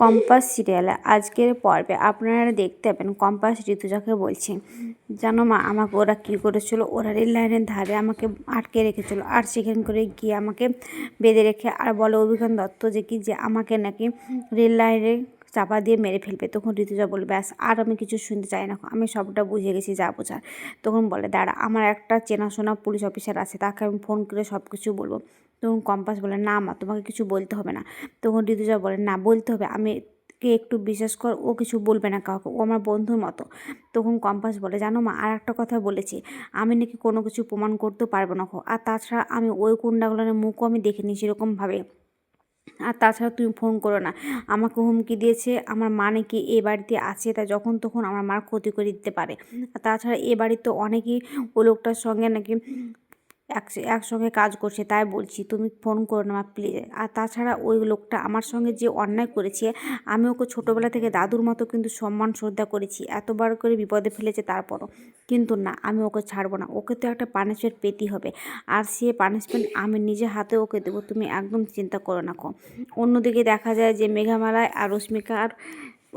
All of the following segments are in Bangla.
কম্পাস সিরিয়ালে, আজকের পর্বে আপনারা দেখতে পাবেন কম্পাস ঋতুজাকে বলছে। জানো মা, আমাকে ওরা কী করেছিল? ওরা রেল লাইনের ধারে আমাকে আটকে রেখেছিল। আর সেখান করে গিয়ে আমাকে বেঁধে রেখে, আর বলে অভিজ্ঞান দত্ত যে কি, যে আমাকে নাকি রেল লাইনে চাপা দিয়ে মেরে ফেলবে। তখন ঋতুজা বলে ব্যাস, আর আমি কিছু শুনতে চাই না। আমি সবটা বুঝে গেছি, যা বোঝার। তখন বলে, দাঁড়া, আমার একটা চেনাশোনা পুলিশ অফিসার আছে, তাকে আমি ফোন করে সব কিছু বলব। তখন কম্পাস বলে, না মা, তোমাকে কিছু বলতে হবে না। তখন ঋতুজা বলে, না, বলতে হবে। আমি কে একটু বিশ্বাস কর, ও কিছু বলবে না কাউকে। ও আমার বন্ধুর মতো। তখন কম্পাস বলে, জানো মা, আর একটা কথা বলেছি। আমি নাকি কোনো কিছু প্রমাণ করতে পারব না। আর তাছাড়া আমি ওই কুন্ডাগুলোর মুখও আমি দেখিনি সেরকমভাবে। আর তাছাড়া তুমি ফোন করো না। আমাকে হুমকি দিয়েছে, আমার মা নাকি এ বাড়িতে আছে, তা যখন তখন আমার মার ক্ষতি করে দিতে পারে। আর তাছাড়া এ বাড়িতে অনেকেই ও লোকটার সঙ্গে নাকি একসঙ্গে কাজ করছে, তাই বলছি, তুমি ফোন করো না প্লিজ আর তাছাড়া ওই লোকটা আমার সঙ্গে যে অন্যায় করেছে, আমি ওকে ছোটোবেলা থেকে দাদুর মতো কিন্তু সম্মান, শ্রদ্ধা করেছি, এতবার করে বিপদে ফেলেছে তারপরও। কিন্তু না, আমি ওকে ছাড়বো না, ওকে তো একটা পানিশমেন্ট পেতেই হবে। আর সে পানিশমেন্ট আমি নিজে হাতে ওকে দেবো, তুমি একদম চিন্তা করো না কো। অন্যদিকে দেখা যায় যে মেঘামালায় আর রশ্মিকা আর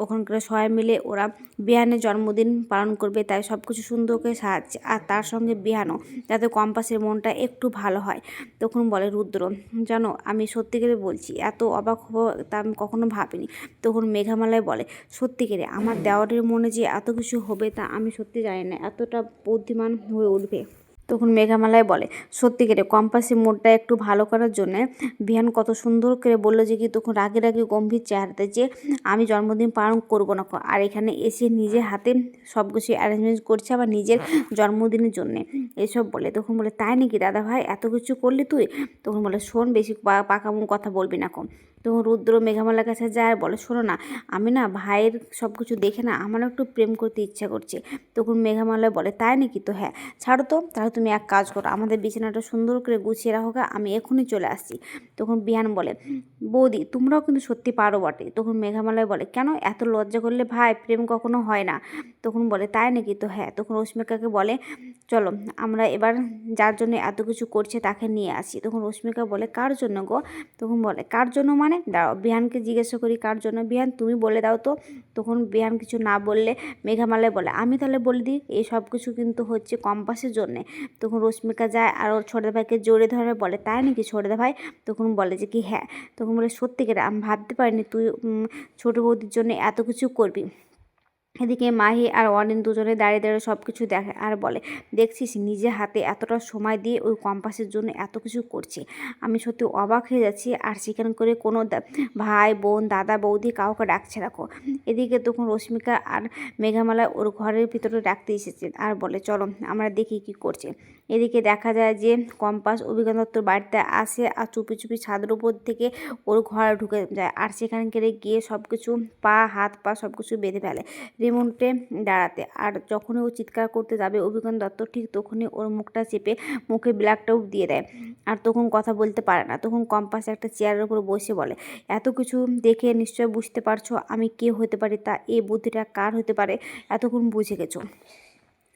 ওখানকার সবাই মিলে ওরা বিহানের জন্মদিন পালন করবে, তাই সব কিছু সুন্দর করে সাজাচ্ছে আর তার সঙ্গে বিহানও, যাতে কম্পাসের মনটা একটু ভালো হয়। তখন বলে, রুদ্র, জানো, আমি সত্যি করে বলছি, এত অবাক হব তা আমি কখনো ভাবিনি। তখন মেঘামালায় বলে সত্যি করে আমার দেওয়ারের মনে যে এত কিছু হবে তা আমি সত্যি জানি না, এতটা বুদ্ধিমান হয়ে উঠবে। তখন মেঘামালায় বলে, সত্যি করে কম্পাসে মোডটা একটু ভালো করার জন্যে বিহান কত সুন্দর করে বলল যে কি তখন রাগে রাগে গম্ভীর চেহারাতে যে, আমি জন্মদিন পালন করব না আর এখানে এসে নিজের হাতে সব কিছু অ্যারেঞ্জমেন্ট করছে আবার নিজের জন্মদিনের জন্যে। এসব বলে, তখন বলে, তাই নাকি দাদা ভাই এত কিছু করলি তুই? তখন বলে, শোন বেশি পাকামো কথা বলবি না কম তখন রুদ্র মেঘামালার কাছে যায় আর বলে, শোনো না, আমি না ভাইয়ের সব কিছু দেখে না, আমারও একটু প্রেম করতে ইচ্ছা করছে। তখন মেঘামালায় বলে, তাই নাকি তো? হ্যাঁ ছাড়ো তো, তাহলে তুমি এক কাজ করো, আমাদের বিছানাটা সুন্দর করে গুছিয়ে রাখো আমি এখনই চলে আসছি। তখন বিহান বলে, বৌদি, তোমরাও কিন্তু সত্যি পারো বটে। তখন মেঘামালায় বলে, কেন? এত লজ্জা করলে ভাই, প্রেম কখনো হয় না। তখন বলে, তাই নাকি তো? হ্যাঁ। তখন রশ্মিকাকে বলে চলো, আমরা এবার যার জন্য এত কিছু করছে তাকে নিয়ে আসি। তখন রশ্মিকা বলে, কার জন্য গো? তখন বলে, কার জন্য মানে? দাঁড়াও, বিহানকে জিজ্ঞাসা করি, কার জন্য? বিহান, তুমি বলে দাও তো। তখন বিহান কিছু না বললে মেঘামালায় বলে, আমি তাহলে বলে দিই, এই সব কিছু কিন্তু হচ্ছে কম্পাসের জন্যে। তখন রশ্মিকা যায় আর ওর ছোটো ভাইকে জোরে ধরে বলে, তাই নাকি ছোটো ভাই? তখন বলে যে, কি হ্যাঁ। তখন বলে, সত্যি করে, আমি ভাবতে পারিনি তুই ছোটো বৌদির জন্য এত কিছু করবি। এদিকে মাহি আর অনিন দুজনে দাঁড়িয়ে দাঁড়িয়ে সব কিছু দেখে আর বলে, দেখছিস, নিজে হাতে এতটা সময় দিয়ে ওই কম্পাসের জন্য এত কিছু করছে। আমি সত্যি অবাক হয়ে যাচ্ছি আর সেখান করে কোনো ভাই, বোন, দাদা, বৌদি কাউকে ডাকছে রাখো এদিকে তখন রশ্মিকা আর মেঘামালা ওর ঘরের ভিতরে ডাকতে এসেছেন আর বলে, চলো, আমরা দেখি কি করছে। এদিকে দেখা যায় যে কম্পাস অভিজ্ঞান দত্তর বাড়িতে আসে আর চুপি চুপি ছাদের উপর থেকে ওর ঘরে ঢুকে যায় আর সেখানে গিয়ে সব কিছু পা, হাত, পা সব কিছু বেঁধে ফেলে। রিমোটে দাঁড়াতে। আর যখনই ও চিৎকার করতে যাবে অভিজ্ঞান দত্ত ঠিক তখনই ওর মুখটা চেপে মুখে ব্ল্যাকটাও দিয়ে দেয়। আর তখন কথা বলতে পারে না। তখন কম্পাস একটা চেয়ারের উপর বসে বলে, এত কিছু দেখে নিশ্চয় বুঝতে পারছ আমি কে হতে পারি তা? এ বুদ্ধিটা কার হতে পারে? এতক্ষণ বুঝে গেছো।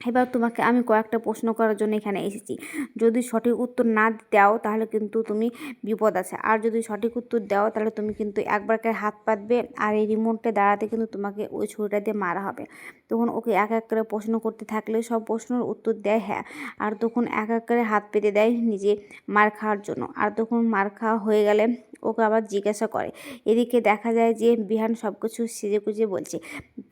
এবার তোমাকে আমি কয়েকটা প্রশ্ন করার জন্য এখানে এসেছি। যদি সঠিক উত্তর না দাও, তাহলে কিন্তু তুমি বিপদ আছে। আর যদি সঠিক উত্তর দাও, তাহলে তুমি কিন্তু একবার একবারকে হাত পাতবে আর এই রিমোটটা দাঁড়াতে কিন্তু তোমাকে ওই ছুরিটা দিয়ে মারা হবে। তখন ওকে এক এক করে প্রশ্ন করতে থাকলে সব প্রশ্নের উত্তর দেয় হ্যাঁ। আর তখন এক এক করে হাত পেতে দেয় নিজে মার খাওয়ার জন্য। আর তখন মার খাওয়া হয়ে গেলে ওকে আবার জিজ্ঞাসা করে। এদিকে দেখা যায় যে বিহান সব কিছু সেজে গুজে বলছে।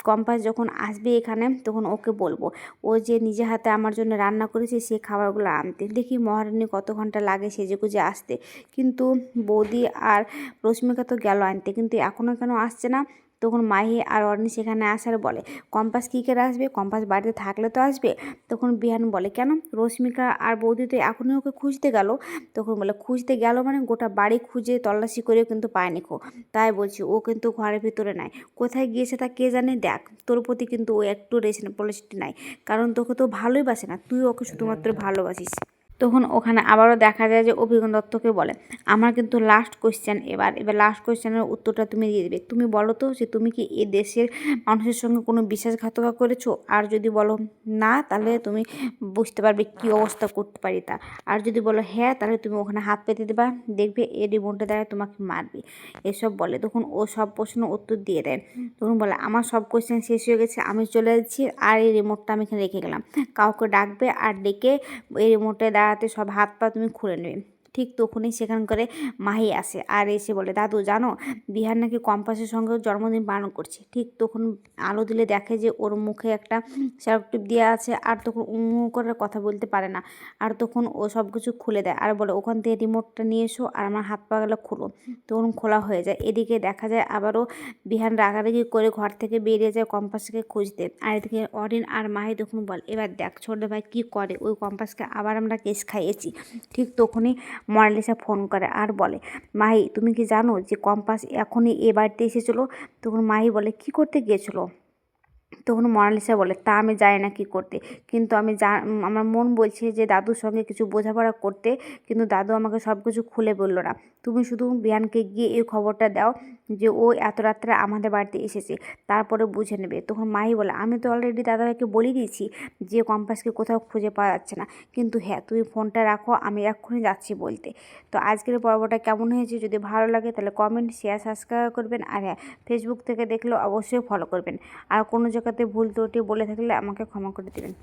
কম্পাস যখন আসবে এখানে তখন ওকে বলব। ও যে নিজে হাতে আমার জন্য রান্না করেছে সে খাবারগুলো আনতে। দেখি মহারানী কত ঘণ্টা লাগে সেজে গুজে আসতে। কিন্তু বৌদি আর রশ্মিকা তো গেল আনতে। কিন্তু এখনও কেন আসছে না? তখন মাহি আর অর্নি সেখানে আসার বলে, কম্পাস কী করে আসবে? কম্পাস বাড়িতে থাকলে তো আসবে? তখন বিহান বলে, কেন? রশ্মিকা আর বৌদি তো এখনই ওকে খুঁজতে গেল। তখন বলে, খুঁজতে গেল মানে? গোটা বাড়ি খুঁজে তল্লাশি করেও কিন্তু পায়নি খো। তাই বলছি, ও কিন্তু ঘরের ভিতরে নাই। কোথায় গিয়েছে তা কে জানে? দেখ, তোর প্রতি কিন্তু ও একটু রেসপন্সিবিলিটি নাই। কারণ তোকে তো ভালোই বাসে না। তুই ওকে শুধুমাত্র ভালোবাসিস। তখন ওখানে আবারও দেখা যায় যে অভিজ্ঞান দত্তকে বলে। আমার কিন্তু লাস্ট কোয়েশ্চেন এবার। এবার লাস্ট কোয়েশ্চেনের উত্তরটা তুমি দিয়ে দেবে। তুমি বলো তো যে তুমি কি এ দেশের মানুষের সঙ্গে কোনো বিশ্বাসঘাতকতা করেছ? আর যদি বলো না, তাহলে তুমি বুঝতে পারবে কী অবস্থা করতে পারি তা। আর যদি বলো হ্যাঁ তাহলে তুমি ওখানে হাত পেতে দেবা। দেখবে এই রিমোটটা দ্বারা তোমাকে মারবে। এসব বলে। তখন ও সব প্রশ্ন উত্তর দিয়ে দেয়। তখন বলে, আমার সব কোয়েশ্চেন শেষ হয়ে গেছে, আমি চলে যাচ্ছি। আর এই রিমোটটা আমি এখানে রেখে গেলাম। কাউকে ডাকবে আর ডেকে এই রিমোটে দাঁড়াতে সব হাত পা তুমি খুলে নেবে। ঠিক তখনই সেখান করে মাহি আসে আর এসে বলে, দাদু, জানো, বিহার নাকি কম্পাসের সঙ্গে জন্মদিন পালন করছে। ঠিক তখন আলো দিলে দেখে যে ওর মুখে একটা শ্যালক টিপ দেওয়া আছে আর তখন উঁ করে কথা বলতে পারে না। আর তখন ও সব কিছু খুলে দেয় আর বলে, ওখান থেকে রিমোটটা নিয়ে এসো আর আমার হাত পা গেলে খুলো। তখন খোলা হয়ে যায়। এদিকে দেখা যায় আবারও বিহান রাগারাগি করে ঘর থেকে বেরিয়ে যায় কম্পাসকে খুঁজতে। আর এদিকে অরিন আর মাহি তখন বল, এবার দেখ ছোট ভাই কী করে? ওই কম্পাসকে আবার আমরা কেস খাইয়েছি। ঠিক তখনই মনালিসা ফোন করে আর বলে, মাহি, তুমি কি জানো যে কম্পাস এখনই এ বাড়িতে এসেছিল? তখন মাহি বলে, কি করতে গিয়েছিল? তখন মনালিসা বলে, তা আমি জানি না কি করতে। কিন্তু আমি যা আমার মন বলছে যে দাদুর সঙ্গে কিছু বোঝাপড়া করতে, কিন্তু দাদু আমাকে সব কিছু খুলে বলল না। তুমি শুধু বিহানকে গিয়ে এই খবরটা দাও যে ও এত রাত্রে আমাদের বাড়িতে এসেছে, তারপরে বুঝে নেবে। তখন মাই বলে, আমি তো অলরেডি দাদাভাইকে বলে দিয়েছি যে কম্পাসকে কোথাও খুঁজে পাওয়া যাচ্ছে না। কিন্তু হ্যাঁ তুমি ফোনটা রাখো, আমি এক্ষুনি যাচ্ছি বলতে। তো আজকের পর্বটা কেমন হয়েছে যদি ভালো লাগে, তাহলে কমেন্ট শেয়ার সাবস্ক্রাইব করবেন। আর হ্যাঁ ফেসবুক থেকে দেখলেও অবশ্যই ফলো করবেন। আর কোনো জায়গাতে ভুল ত্রুটি বলে থাকলে আমাকে ক্ষমা করে দেবেন।